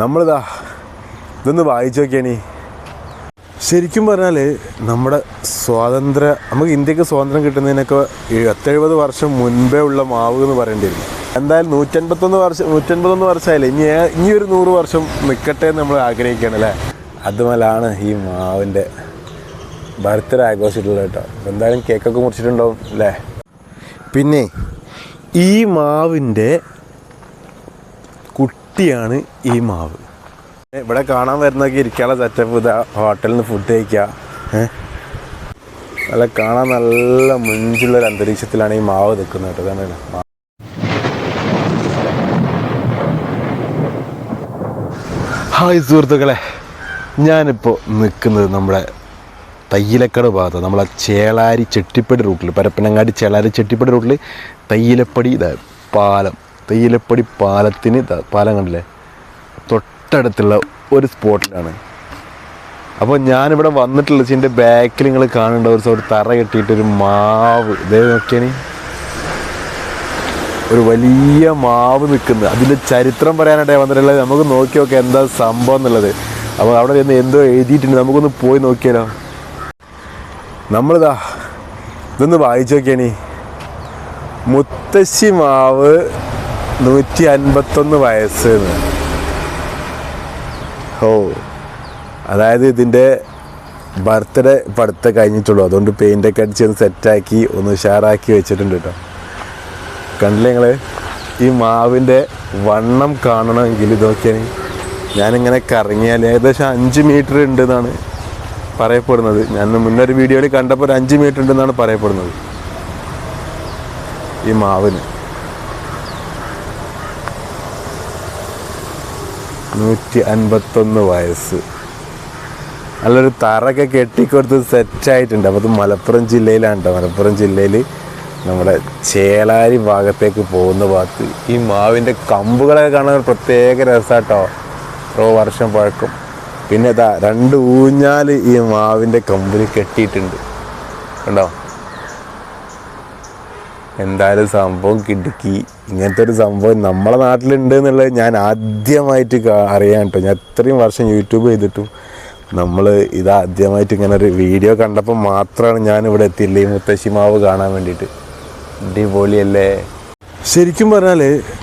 നമ്മളിതാ ഇതൊന്ന് വായിച്ചു നോക്കിയാണി ശരിക്കും പറഞ്ഞാൽ നമ്മുടെ സ്വാതന്ത്ര്യം നമുക്ക് ഇന്ത്യയ്ക്ക് സ്വാതന്ത്ര്യം കിട്ടുന്നതിനൊക്കെ എഴുപത്തെഴുപത് വർഷം മുൻപേ ഉള്ള മാവ് എന്ന് പറയേണ്ടി വരും. എന്തായാലും നൂറ്റൻപത്തൊന്ന് വർഷം നൂറ്റൻപത്തൊന്ന് വർഷമായില്ലേ? ഇനി ഇനി ഒരു നൂറ് വർഷം നിൽക്കട്ടെ എന്ന് നമ്മൾ ആഗ്രഹിക്കുകയാണ് അല്ലേ? അതുമല്ലാണ് ഈ മാവിന്റെ ബർത്ത്ഡേ ആഘോഷിച്ചിട്ടുള്ളത് കേട്ടോ. എന്തായാലും കേക്കൊക്കെ മുറിച്ചിട്ടുണ്ടാവും അല്ലേ? പിന്നെ ഈ മാവിന്റെ കുട്ടിയാണ് ഈ മാവ്. ഇവിടെ കാണാൻ വരുന്നൊക്കെ ഇരിക്കാനുള്ള സെറ്റപ്പ് ഇതാ. ഹോട്ടലിൽ നിന്ന് ഫുഡ് കഴിക്കുക അല്ല നല്ല കാണാൻ നല്ല മുഞ്ചുള്ള ഒരു അന്തരീക്ഷത്തിലാണ് ഈ മാവ് നിൽക്കുന്നത് കേട്ടോ. അതാണ് ഹായ് സുഹൃത്തുക്കളെ. ഞാനിപ്പോൾ നിൽക്കുന്നത് നമ്മുടെ തയ്യിലക്കട ഭാഗത്ത്. നമ്മളെ ചേളാരി ചെട്ടിപ്പടി റൂട്ടിൽ പരപ്പനങ്ങാടി ചേളാരി ചെട്ടിപ്പടി റൂട്ടിൽ തയ്യിലപ്പടി ഇതാ പാലം. തയ്യിലപ്പടി പാലത്തിന് പാലം കണ്ടില്ലേ? തൊട്ടടുത്തുള്ള ഒരു സ്പോട്ടിലാണ്. അപ്പോൾ ഞാനിവിടെ വന്നിട്ടുള്ള ഇതിന്റെ ബാക്കിൽ നിങ്ങൾ കാണേണ്ട ഒരു ഒരു തറ കെട്ടിയിട്ടൊരു മാവ്. ഇതേ നോക്കിയാണി ഒരു വലിയ മാവ് നിൽക്കുന്നത് അതിന്റെ ചരിത്രം പറയാനായിട്ട് വന്നിട്ടുള്ളത്. നമുക്ക് നോക്കി നോക്കാം എന്താ സംഭവം എന്നുള്ളത്. അപ്പോൾ അവിടെ ചെന്ന് എന്തോ എഴുതിയിട്ടുണ്ട്. നമുക്കൊന്ന് പോയി നോക്കിയാലോ. നമ്മളിതാ ഇതൊന്ന് വായിച്ചു നോക്കിയാണി മുത്തശ്ശി മാവ് നൂറ്റി അൻപത്തൊന്ന് വയസ്സ്. ഓ അതായത് ഇതിന്റെ ബർത്ത്ഡേ പടുത്ത കഴിഞ്ഞിട്ടുള്ളൂ. അതുകൊണ്ട് പെയിന്റൊക്കെ അടിച്ച് ഒന്ന് സെറ്റാക്കി ഒന്ന് ഉഷാറാക്കി വെച്ചിട്ടുണ്ട് കേട്ടോ. കണ്ടില്ലേ നിങ്ങൾ ഈ മാവിന്റെ വണ്ണം കാണണമെങ്കിൽ ഇതൊക്കെയാണ് ഞാനിങ്ങനെ കറങ്ങിയാൽ ഏകദേശം അഞ്ച് മീറ്റർ ഉണ്ട് എന്നാണ് പറയപ്പെടുന്നത്. ഞാൻ മുന്നൊരു വീഡിയോയിൽ കണ്ടപ്പോൾ ഒരു അഞ്ച് മീറ്റർ ഉണ്ടെന്നാണ് പറയപ്പെടുന്നത്. ഈ മാവിന്. നൂറ്റി അൻപത്തൊന്ന് വയസ്സ്. നല്ലൊരു തറയൊക്കെ കെട്ടിക്കൊടുത്ത് സെറ്റായിട്ടുണ്ട്. അപ്പോൾ അത് മലപ്പുറം ജില്ലയിലാണ് കേട്ടോ മലപ്പുറം ജില്ലയിൽ നമ്മുടെ ചേലാരി ഭാഗത്തേക്ക് പോകുന്ന ഭാഗത്ത് ഈ മാവിന്റെ കമ്പുകളൊക്കെ കാണാൻ പ്രത്യേക രസമാട്ടോ ഓ വർഷം പഴക്കം. പിന്നെ ഇതാ രണ്ട് ഊഞ്ഞാൽ ഈ മാവിന്റെ കമ്പിൽ കെട്ടിയിട്ടുണ്ട്. കണ്ടോ? എന്തായാലും സംഭവം കിടുക്കി. ഇങ്ങനത്തെ ഒരു സംഭവം നമ്മളെ നാട്ടിലുണ്ട് എന്നുള്ളത് ഞാൻ ആദ്യമായിട്ട് അറിയാൻ കേട്ടോ. ഞാൻ ഇത്രയും വർഷം യൂട്യൂബ് ചെയ്തിട്ടും നമ്മൾ ഇതാദ്യമായിട്ട് ഇങ്ങനെ ഒരു വീഡിയോ കണ്ടപ്പോൾ മാത്രമാണ് ഞാൻ ഇവിടെ എത്തിയില്ലേ ഈ മുത്തശ്ശി മാവ് കാണാൻ വേണ്ടിയിട്ട്. അടിപൊളിയല്ലേ? ശരിക്കും പറഞ്ഞാൽ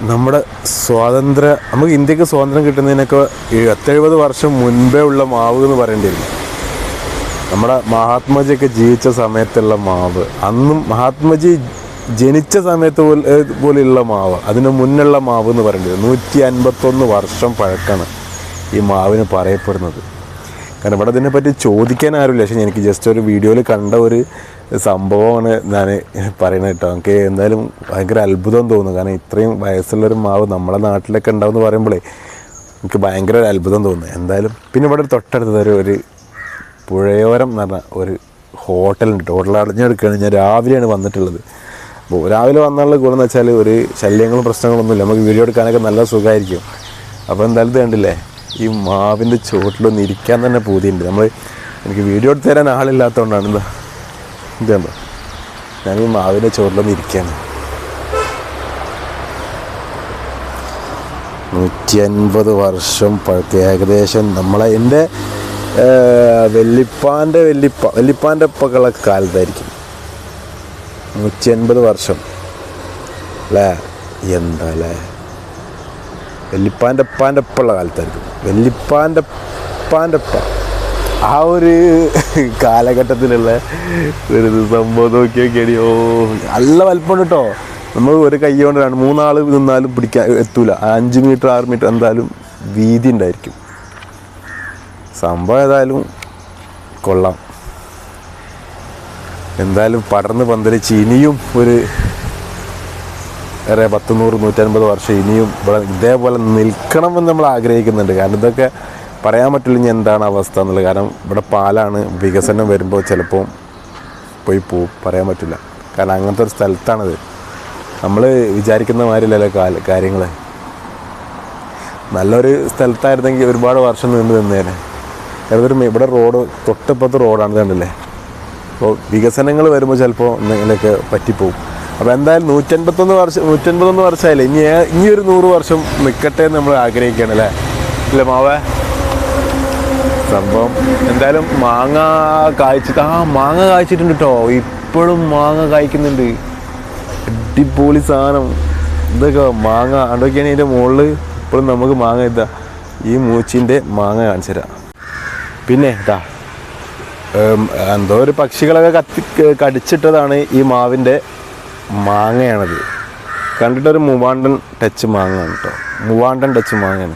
നമ്മുടെ സ്വാതന്ത്ര്യ നമുക്ക് ഇന്ത്യയ്ക്ക് സ്വാതന്ത്ര്യം കിട്ടുന്നതിനൊക്കെ എഴുപത്തെഴുപത് വർഷം മുൻപേ ഉള്ള മാവ് എന്ന് പറയേണ്ടി വരും. നമ്മുടെ മഹാത്മജിയൊക്കെ ജീവിച്ച സമയത്തുള്ള മാവ്. അന്നും മഹാത്മജി ജനിച്ച സമയത്ത് പോലെ പോലെയുള്ള മാവ്. അതിന് മുന്നുള്ള മാവ് എന്ന് പറയേണ്ടത് നൂറ്റി അൻപത്തൊന്ന് വർഷം പഴക്കാണ് ഈ മാവിന് പറയപ്പെടുന്നത്. കാരണം ഇവിടെ ഇതിനെപ്പറ്റി ചോദിക്കാൻ ആരുമില്ല. പക്ഷേ എനിക്ക് ജസ്റ്റ് ഒരു വീഡിയോയിൽ കണ്ട ഒരു സംഭവമാണ് ഞാൻ പറയുന്നത് കേട്ടോ. എനിക്ക് എന്തായാലും ഭയങ്കര അത്ഭുതം തോന്നുന്നു. കാരണം ഇത്രയും വയസ്സുള്ളൊരു മാവ് നമ്മളെ നാട്ടിലൊക്കെ ഉണ്ടാവും പറയുമ്പോഴേ എനിക്ക് ഭയങ്കര ഒരു അത്ഭുതം തോന്നുന്നു. എന്തായാലും പിന്നെ ഇവിടെ തൊട്ടടുത്തത് ഒരു ഒരു പുഴയോരം എന്ന് പറഞ്ഞ ഒരു ഹോട്ടലുണ്ട്. ഹോട്ടൽ അടഞ്ഞെടുക്കുകയാണ്. ഞാൻ രാവിലെയാണ് വന്നിട്ടുള്ളത്. അപ്പോൾ രാവിലെ വന്നുള്ള ഗുണം എന്ന് വെച്ചാൽ ഒരു ശല്യങ്ങളും പ്രശ്നങ്ങളൊന്നുമില്ല. നമുക്ക് വീഡിയോ എടുക്കാനൊക്കെ നല്ല സുഖമായിരിക്കും. അപ്പോൾ എന്തായാലും ഇത് കണ്ടില്ലേ? ഈ മാവിന്റെ ചുവട്ടിലൊന്ന് ഇരിക്കാൻ തന്നെ പൂതിയുണ്ട്. നമ്മൾ എനിക്ക് വീഡിയോ എടുത്ത് തരാൻ ആളില്ലാത്തതുകൊണ്ടാണ് എന്താ കണ്ടോ ഞാൻ ഈ മാവിന്റെ ചുവട്ടിലൊന്ന് ഇരിക്കുകയാണ് നൂറ്റി അൻപത് വർഷം പഴക്ക. ഏകദേശം നമ്മളെ എന്റെ വെല്ലിപ്പാന്റെ വെല്ലിപ്പ വെല്ലിപ്പാന്റെ ഒപ്പകളൊക്കെ കാലത്തായിരിക്കും. നൂറ്റി അൻപത് വർഷം. അല്ലേ എന്താ അല്ലേ വെല്ലിപ്പാന്റെ ഉപ്പാന്റെ ഒപ്പമുള്ള കാലത്തായിരിക്കും. വെല്ലിപ്പാന്റെ ഉപ്പാന്റെ ഒപ്പ ആ ഒരു കാലഘട്ടത്തിലുള്ള ഒരു സംഭവം നോക്കി നോക്കിയടി. ഓ നല്ല വലിപ്പമുണ്ട് കേട്ടോ. നമ്മൾ ഒരു കൈ കൊണ്ടാണ് മൂന്നാൾ നിന്നാലും പിടിക്കാൻ എത്തൂല. അഞ്ച് മീറ്റർ ആറ് മീറ്റർ എന്തായാലും വീതി ഉണ്ടായിരിക്കും. സംഭവം ഏതായാലും കൊള്ളാം. എന്തായാലും പടർന്ന് പന്തലിച്ച് ഇനിയും ഒരു ഏറെ പത്ത് നൂറ് നൂറ്റൻപത് വർഷം ഇനിയും ഇവിടെ ഇതേപോലെ നിൽക്കണമെന്ന് നമ്മൾ ആഗ്രഹിക്കുന്നുണ്ട്. കാരണം ഇതൊക്കെ പറയാൻ പറ്റില്ല ഇനി എന്താണ് അവസ്ഥ എന്നുള്ളത്. കാരണം ഇവിടെ പാലാണ് വികസനം വരുമ്പോൾ ചിലപ്പോൾ പോയി പോവും പറയാൻ പറ്റില്ല. കാരണം അങ്ങനത്തെ ഒരു സ്ഥലത്താണിത്. നമ്മൾ വിചാരിക്കുന്ന മാതിരിയല്ലല്ലോ കാല കാര്യങ്ങൾ. നല്ലൊരു സ്ഥലത്തായിരുന്നെങ്കിൽ ഒരുപാട് വർഷം നിന്ന് നിന്നേനെ. ഏതൊരു ഇവിടെ റോഡ് തൊട്ടിപ്പുറത്ത് റോഡാണ് കണ്ടില്ലേ? അപ്പോൾ വികസനങ്ങൾ വരുമ്പോൾ ചിലപ്പോൾ നിങ്ങളൊക്കെ പറ്റിപ്പോവും. അപ്പോൾ എന്തായാലും നൂറ്റൻപത്തൊന്ന് വർഷം നൂറ്റൻപത്തൊന്ന് വർഷമായില്ലേ? ഇനി ഇനി ഒരു നൂറ് വർഷം നിൽക്കട്ടെ എന്ന് നമ്മൾ ആഗ്രഹിക്കുകയാണ് അല്ലേ? ഇല്ല മാവേ. സംഭവം എന്തായാലും മാങ്ങ കായ്ച്ചിട്ട് ആ മാങ്ങ കായ്ച്ചിട്ടുണ്ട് കേട്ടോ. ഇപ്പോഴും മാങ്ങ കായ്ക്കുന്നുണ്ട്. അടിപൊളി സാധനം. ഇതൊക്കെ മാങ്ങ അതൊക്കെയാണ് ഇതിന്റെ മുകളിൽ ഇപ്പോഴും നമുക്ക് മാങ്ങ ഇതാ. ഈ മൂച്ചിന്റെ മാങ്ങ കാണിച്ചു തരാം പിന്നെ ഇതാ. എന്തോ ഒരു പക്ഷികളൊക്കെ കത്തി കടിച്ചിട്ടതാണ് ഈ മാവിന്റെ മാങ്ങയാണത്. കണ്ടിട്ടൊരു മൂവാണ്ടൻ ടച്ച് മാങ്ങയാണ് കേട്ടോ മൂവാണ്ടൻ ടച്ച് മാങ്ങയാണ്.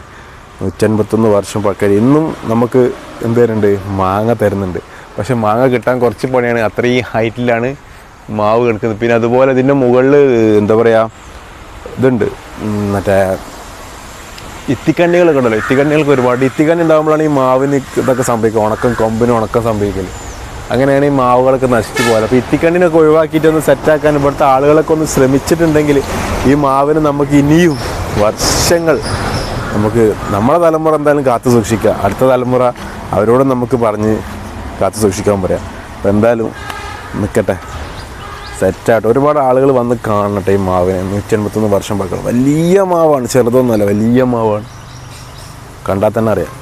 നൂറ്റൻപത്തൊന്ന് വർഷം പക്കരി ഇന്നും നമുക്ക് എന്ത് തരുന്നുണ്ട്? മാങ്ങ തരുന്നുണ്ട്. പക്ഷെ മാങ്ങ കിട്ടാൻ കുറച്ച് പണിയാണ്. അത്രയും ഹൈറ്റിലാണ് മാവ് കിടക്കുന്നത്. പിന്നെ അതുപോലെ ഇതിന്റെ മുകളിൽ എന്താ പറയുക ഇതുണ്ട്. മറ്റേ ഇത്തിക്കണ്ണികളൊക്കെ കണ്ടല്ലോ ഇത്തിക്കണ്ണികൾക്ക് ഒരുപാട്. ഇത്തിക്കണ്ണി ഉണ്ടാകുമ്പോഴാണ് ഈ മാവിന് ഇതൊക്കെ സംഭവിക്കുക. ഉണക്കം കൊമ്പിന് ഉണക്കം സംഭവിക്കൽ. അങ്ങനെയാണ് ഈ മാവുകളൊക്കെ നശിച്ചു പോകാറ് അപ്പോൾ ഇത്തിക്കണ്ണിനൊക്കെ ഒഴിവാക്കിയിട്ട് ഒന്ന് സെറ്റാക്കാൻ ഇവിടുത്തെ ആളുകളൊക്കെ ഒന്ന് ശ്രമിച്ചിട്ടുണ്ടെങ്കിൽ ഈ മാവിന് നമുക്ക് ഇനിയും വർഷങ്ങൾ നമുക്ക് നമ്മളെ തലമുറ എന്തായാലും കാത്തു സൂക്ഷിക്കുക. അടുത്ത തലമുറ അവരോട് നമുക്ക് പറഞ്ഞ് കാത്തു സൂക്ഷിക്കാൻ പറയാം. അപ്പോൾ എന്തായാലും നിൽക്കട്ടെ സെറ്റായിട്ട്. ഒരുപാട് ആളുകൾ വന്ന് കാണട്ടെ ഈ മാവിനെ. നൂറ്റി എൺപത്തൊന്ന് വർഷം പഴക്കം വലിയ മാവാണ് ചെറുതൊന്നുമല്ല വലിയ മാവാണ്. കണ്ടാൽ തന്നെ അറിയാം.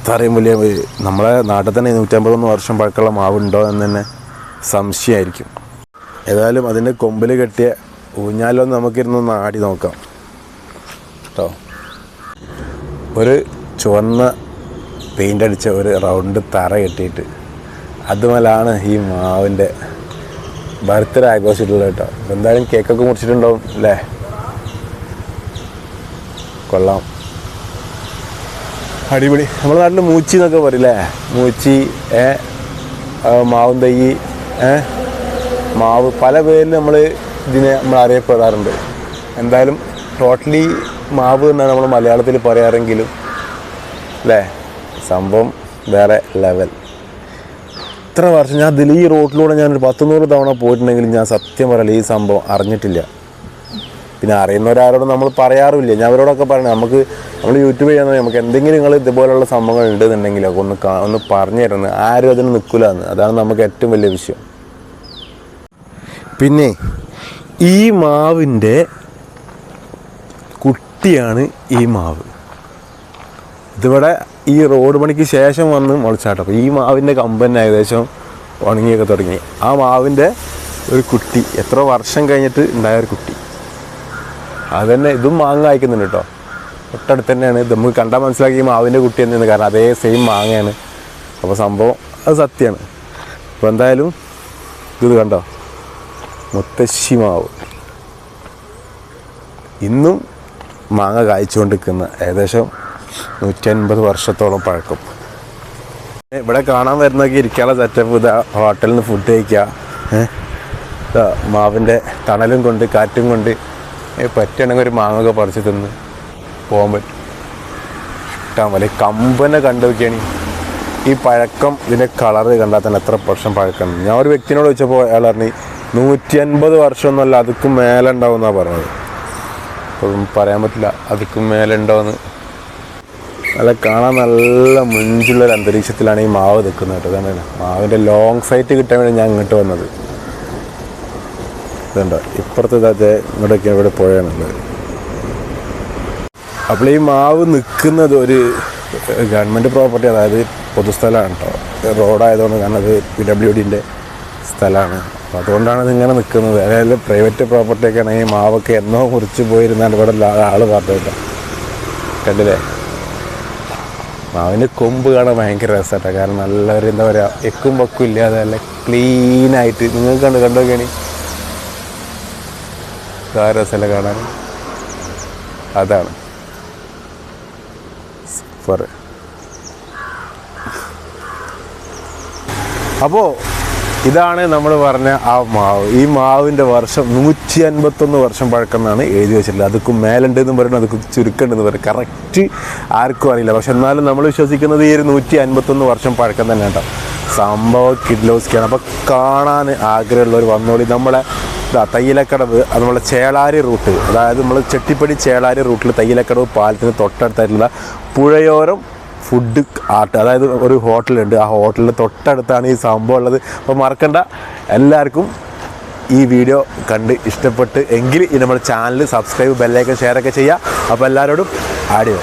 ഇത്രയും വലിയ നമ്മളെ നാട്ടിൽ തന്നെ നൂറ്റമ്പതൊന്ന് വർഷം പഴക്കമുള്ള മാവുണ്ടോ എന്ന് തന്നെ സംശയമായിരിക്കും. ഏതായാലും അതിന്റെ കൊമ്പിൽ കെട്ടിയ ഊഞ്ഞാലൊന്ന് നമുക്കിരുന്നൊന്ന് ആടി നോക്കാം. കേട്ടോ? ഒരു ചുവന്ന പെയിന്റ് അടിച്ച ഒരു റൗണ്ട് തറ കെട്ടിയിട്ട്. അതുമലാണ് ഈ മാവിന്റെ ബർത്ത്ഡേ ആഘോഷിച്ചിട്ടുള്ളത് കേട്ടോ. എന്തായാലും കേക്കൊക്കെ മുറിച്ചിട്ടുണ്ടാവും അല്ലേ? കൊള്ളാം. അടിപൊളി. നമ്മുടെ നാട്ടിൽ മൂച്ചി എന്നൊക്കെ പറയില്ലേ മൂച്ചി ഏ മാവും തൈ ഏ മാവ്. പല പേരിൽ നമ്മൾ ഇതിനെ നമ്മൾ അറിയപ്പെടാറുണ്ട്. എന്തായാലും ടോട്ടലി മാവ് എന്നാണ് നമ്മൾ മലയാളത്തിൽ പറയാറെങ്കിലും അല്ലേ? സംഭവം വേറെ ലെവൽ ഇത്ര വർഷം? ഞാൻ ഇതിൽ ഈ റോട്ടിലൂടെ ഞാനൊരു പത്തുനൂറ് തവണ പോയിട്ടുണ്ടെങ്കിലും ഞാൻ സത്യം പറയില്ല ഈ സംഭവം അറിഞ്ഞിട്ടില്ല. പിന്നെ അറിയുന്നവരാരോടും നമ്മൾ പറയാറുമില്ല. ഞാൻ അവരോടൊക്കെ പറയണം നമുക്ക് നമ്മൾ യൂട്യൂബ് ചെയ്യാൻ നമുക്ക് എന്തെങ്കിലും നിങ്ങൾ ഇതുപോലുള്ള സംഭവങ്ങൾ ഉണ്ടെന്നുണ്ടെങ്കിലൊക്കെ ഒന്ന് ഒന്ന് പറഞ്ഞു തരുന്നത് ആരും അതിന് നിൽക്കില്ല എന്ന് അതാണ് നമുക്ക് ഏറ്റവും വലിയ വിഷയം. പിന്നെ ഈ മാവിന്റെ കുട്ടിയാണ് ഈ മാവ്. ഇതിവിടെ ഈ റോഡ് പണിക്ക് ശേഷം വന്ന് മുളച്ചാട്ടം. ഈ മാവിന്റെ കമ്പന്നെ ഏകദേശം ഉണങ്ങിയൊക്കെ തുടങ്ങി. ആ മാവിന്റെ ഒരു കുട്ടി എത്ര വർഷം കഴിഞ്ഞിട്ട് ഉണ്ടായ ഒരു കുട്ടി. അത് തന്നെ ഇതും മാങ്ങ കായ്ക്കുന്നുണ്ട് കേട്ടോ. തൊട്ടടുത്ത് തന്നെയാണ്. ഇത് നമുക്ക് കണ്ടാൽ മനസ്സിലാക്കി ഈ മാവിന്റെ കുട്ടി തന്നെയാണ് കാരണം അതേ സെയിം മാങ്ങയാണ്. അപ്പോൾ സംഭവം അത് സത്യമാണ്. അപ്പോൾ എന്തായാലും ഇത് കണ്ടോ? മുത്തശ്ശി മാവ്. ഇന്നും മാങ്ങ കായ്ച്ചുകൊണ്ടിരിക്കുന്ന ഏകദേശം നൂറ്റി അൻപത് വർഷത്തോളം പഴക്കം. ഇവിടെ കാണാൻ വരുന്നൊക്കെ ഇരിക്കാനുള്ള സെറ്റപ്പ് ഇതാ ഹോട്ടലിൽ നിന്ന് ഫുഡ് കഴിക്കുക മാവിന്റെ തണലും കൊണ്ട് കാറ്റും കൊണ്ട് പറ്റണമെങ്കിൽ ഒരു മാങ്ങൊക്കെ പറിച്ച് തിന്ന് പോകാൻ പറ്റും. ഇഷ്ടം പോലെ കമ്പനെ കണ്ടു ഈ പഴക്കം ഇതിന്റെ കളറ് കണ്ടാൽ തന്നെ എത്ര വർഷം പഴക്കം. ഞാൻ ഒരു വ്യക്തിനോട് ചോദിച്ചപ്പോൾ അയാൾ പറഞ്ഞു നൂറ്റി അൻപത് വർഷമൊന്നുമല്ല അതുക്കും മേലെ ഉണ്ടാവും എന്നാണ് പറഞ്ഞത്. അപ്പം പറയാൻ പറ്റില്ല അതുക്കും മേലെ ഉണ്ടോയെന്ന് നല്ല കാണാൻ നല്ല മുഞ്ചുള്ള ഒരു അന്തരീക്ഷത്തിലാണ് ഈ മാവ് നിൽക്കുന്നത് കേട്ടോ. അതാണ് മാവിന്റെ ലോങ് സൈറ്റ് കിട്ടാൻ വേണ്ടി ഞാൻ ഇങ്ങോട്ട് വന്നത്. ഇതുണ്ടോ? ഇപ്പുറത്തെ ഇതാ ഇങ്ങോട്ടൊക്കെ ഇവിടെ പുഴയാണുള്ളത്. അപ്പോൾ ഈ മാവ് നിൽക്കുന്നത് ഒരു ഗവൺമെന്റ് പ്രോപ്പർട്ടി അതായത് പൊതുസ്ഥലമാണ് കേട്ടോ. റോഡായതുകൊണ്ട് കാരണം അത് പി ഡബ്ല്യു ഡിന്റെ സ്ഥലമാണ്. അപ്പോൾ അതുകൊണ്ടാണ് ഇതിങ്ങനെ നിൽക്കുന്നത്. അതായത് പ്രൈവറ്റ് പ്രോപ്പർട്ടിയൊക്കെ ആണെങ്കിൽ മാവൊക്കെ എന്നോ മുറിച്ച് പോയിരുന്നാൽ ഇവിടെ ആൾ പറഞ്ഞു കേട്ടോ കണ്ടില്ലേ? മാവിന്റെ കൊമ്പ് കാണാൻ ഭയങ്കര രസമാട്ടോ കാരണം നല്ലൊരു എന്താ പറയുക എക്കും പക്കും ഇല്ലാതെ നല്ല ക്ലീനായിട്ട് നിങ്ങൾക്ക് കണ്ട് കണ്ടുനോക്കിയാണ് ആ രസമല്ല കാണാൻ. അതാണ്. സൂപ്പർ അപ്പോൾ ഇതാണ് നമ്മൾ പറഞ്ഞ ആ മാവ്. ഈ മാവിന്റെ വർഷം നൂറ്റി അൻപത്തൊന്ന് വർഷം പഴക്കം എന്നാണ് എഴുതി വെച്ചിട്ടുള്ളത്. അതൊക്കെ മേലുണ്ട് എന്ന് പറയുന്നത് അതൊക്കെ ചുരുക്കമുണ്ടെന്ന് പറയും കറക്റ്റ് ആർക്കും അറിയില്ല. പക്ഷെ എന്നാലും നമ്മൾ വിശ്വസിക്കുന്നത് ഈ ഒരു നൂറ്റി അൻപത്തൊന്ന് വർഷം പഴക്കം തന്നെ കേട്ടോ. സംഭവം കിഡ്ലോസ്ക്കാണ് അപ്പോൾ കാണാൻ ആഗ്രഹമുള്ളവർ വന്നോളി. നമ്മളെ തയ്യിലക്കടവ് നമ്മളെ ചേളാരി റൂട്ട്. അതായത് നമ്മൾ ചെട്ടിപ്പടി ചേളാരി റൂട്ടിൽ തയ്യിലക്കടവ് പാലത്തിന് തൊട്ടടുത്തായിട്ടുള്ള പുഴയോരം ഫുഡ് ആർട്ട് അതായത് ഒരു ഹോട്ടലുണ്ട്. ആ ഹോട്ടലിന്റെ തൊട്ടടുത്താണ് ഈ സംഭവം ഉള്ളത്. അപ്പോൾ മറക്കണ്ട. എല്ലാവർക്കും ഈ വീഡിയോ കണ്ട് ഇഷ്ടപ്പെട്ട് എങ്കിൽ ഈ നമ്മുടെ ചാനൽ സബ്സ്ക്രൈബ് ബെല്ലൈക്കൻ ഷെയർ ഒക്കെ ചെയ്യുക അപ്പോൾ എല്ലാവരോടും ആഡിയോ